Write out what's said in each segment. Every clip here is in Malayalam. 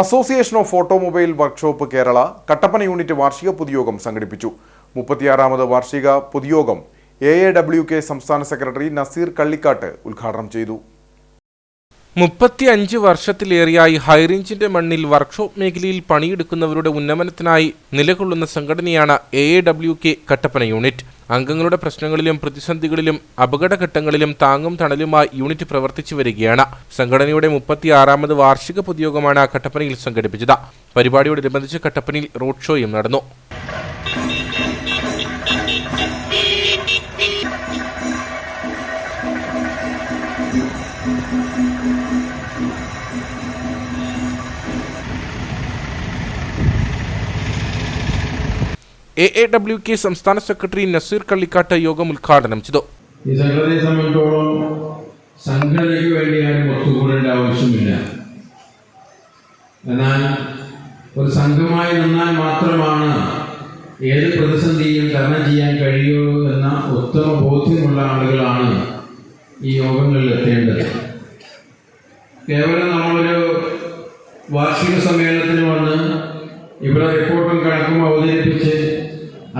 Association of automobile workshop Kerala Kattappana unit വാർഷിക പൊതുയോഗം സംഘടിപ്പിച്ചു. മുപ്പത്തിയാറാമത് വാർഷിക പൊതുയോഗം എ എ ഡബ്ല്യു കെ സംസ്ഥാന സെക്രട്ടറി നസീർ കള്ളിക്കാട്ട് ഉദ്ഘാടനം ചെയ്തു. മുപ്പത്തിയഞ്ച് വർഷത്തിലേറെയായി ഹൈറേഞ്ചിന്റെ മണ്ണിൽ വർക്ക്ഷോപ്പ് മേഖലയിൽ പണിയെടുക്കുന്നവരുടെ ഉന്നമനത്തിനായി നിലകൊള്ളുന്ന സംഘടനയാണ് A A W K Kattappana unit. അംഗങ്ങളുടെ പ്രശ്നങ്ങളിലും പ്രതിസന്ധികളിലും അപകടഘട്ടങ്ങളിലും താങ്ങും തണലുമായി യൂണിറ്റ് പ്രവർത്തിച്ചു വരികയാണ്. സംഘടനയുടെ മുപ്പത്തിയാറാമത് വാർഷിക പൊതുയോഗമാണ് കട്ടപ്പനയിൽ സംഘടിപ്പിച്ചത്. പരിപാടിയോടനുബന്ധിച്ച് കട്ടപ്പനയിൽ റോഡ് ഷോയും നടന്നു. എ എ ഡബ്ല്യു കെ സംസ്ഥാന സെക്രട്ടറി നസീർ കള്ളിക്കാട്ട് യോഗം ഉദ്ഘാടനം ചെയ്തു. സംഘടനയ്ക്ക് വേണ്ടി ആരും ഒത്തുകൂടേണ്ട ആവശ്യമില്ല. എന്നാൽ ഒരു സംഘമായി നിന്നാൽ മാത്രമാണ് ഏത് പ്രതിസന്ധിയും തരണം ചെയ്യാൻ കഴിയുള്ളൂ എന്ന ഉത്തമ ബോധ്യമുള്ള ആളുകളാണ് ഈ യോഗങ്ങളിൽ എത്തേണ്ടത്. കേവലം നമ്മളൊരു വാർഷിക സമ്മേളനത്തിന് വന്ന് ഇവിടെ റിപ്പോർട്ടും കണക്കും അവതരിപ്പിച്ച്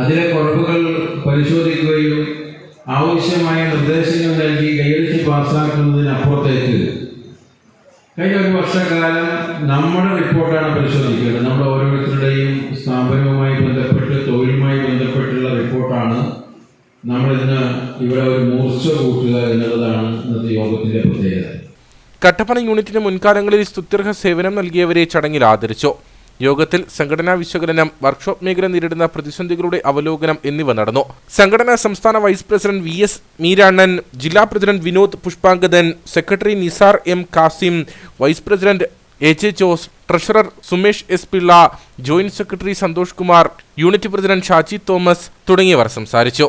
അതിലെ കുറവുകൾ പരിശോധിക്കുകയും ആവശ്യമായ നിർദ്ദേശങ്ങൾ നൽകി കൈവരിച്ച് പാസ്സാക്കുന്നതിനപ്പുറത്തേക്ക് കഴിഞ്ഞ ഒരു വർഷക്കാലം നമ്മുടെ റിപ്പോർട്ടാണ് പരിശോധിക്കേണ്ടത്. നമ്മുടെ ഓരോരുത്തരുടെയും സ്ഥാപനവുമായി ബന്ധപ്പെട്ട് തൊഴിലുമായി ബന്ധപ്പെട്ടുള്ള റിപ്പോർട്ടാണ് നമ്മളിന്ന് ഇവിടെ ഒരു മൂർച്ച കൂട്ടുക എന്നുള്ളതാണ് ഇന്നത്തെ യോഗത്തിന്റെ പ്രത്യേകത. കട്ടപ്പന യൂണിറ്റിന് മുൻകാലങ്ങളിൽ സ്തുത്യർഹ സേവനം നൽകിയവരെ ചടങ്ങിൽ ആദരിച്ചു. യോഗത്തിൽ സംഘടനാ വിശകലനം വർക്ക്ഷോപ്പ് മേഖല നേരിടുന്ന പ്രതിസന്ധികളുടെ അവലോകനം എന്നിവ നടന്നു. സംഘടനാ സംസ്ഥാന vice president V S Meerannan ജില്ലാ president Vinod Pushpangadan secretary Nisar M Kasim vice president A J Jose treasurer Sumesh S Pillai joint secretary Santhosh Kumar unit president Shaji Thomas തുടങ്ങിയവർ സംസാരിച്ചു.